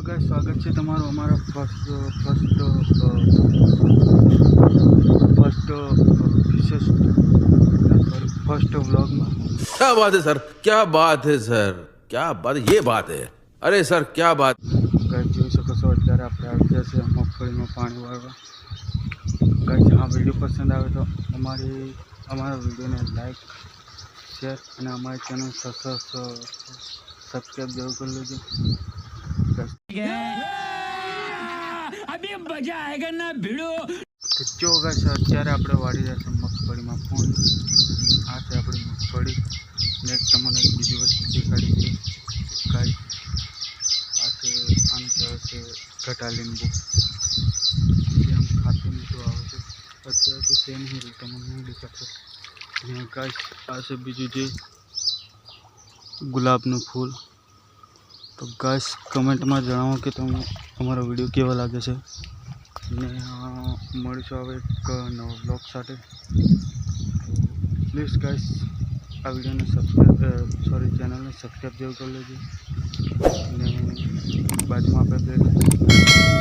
Guys સ્વાગત છે તમારું અમારા ફર્સ્ટ ફર્સ્ટ ફર્સ્ટ વિશેષ ફર્સ્ટ વ્લોગમાં क्या बात है सर क्या बात है सर क्या बात ये बात है अरे सर क्या बात ગાઈસ જોઈ શકો છો અત્યારે આપણે આવી ગયા છે મગફળીમાં પાણી વાળવા ગાઈસ આ વિડીયો પસંદ આવે તો અમારી અમારા વિડીયોને લાઈક શેર અને અમારી ચેનલ સબસ્ક્રાઈબ જરૂર કરી લેજો અભી મજા અત્યારે આપણે વાળી રહ્યા છે મગફળીમાં. ફોન હાથે છે આપણી મગફળી. ને તમને એક બીજી વસ્તુ દેખાડી છે. ગાઈસ આ આમ કહેવાય છે ઘટા લીંબુ. આમ ખાતું મીઠું આવે છે. અત્યારે તો સેમ હિલ તમને નહીં દેખાશે ને આ છે બીજું જે ગુલાબનું ફૂલ. તો ગાઈસ કમેન્ટમાં જણાવો કે તમને અમારો વીડિયો કેવો લાગે છે ને અ, મળીશું હવે એક નવો બ્લોગ સાથે પ્લીઝ ગાઈસ આ વિડીયોને સબસ્ક્રાઈબ સોરી ચેનલને સબસ્ક્રાઈબ જેવું કરી લેજો ને બાજુમાં આપણે.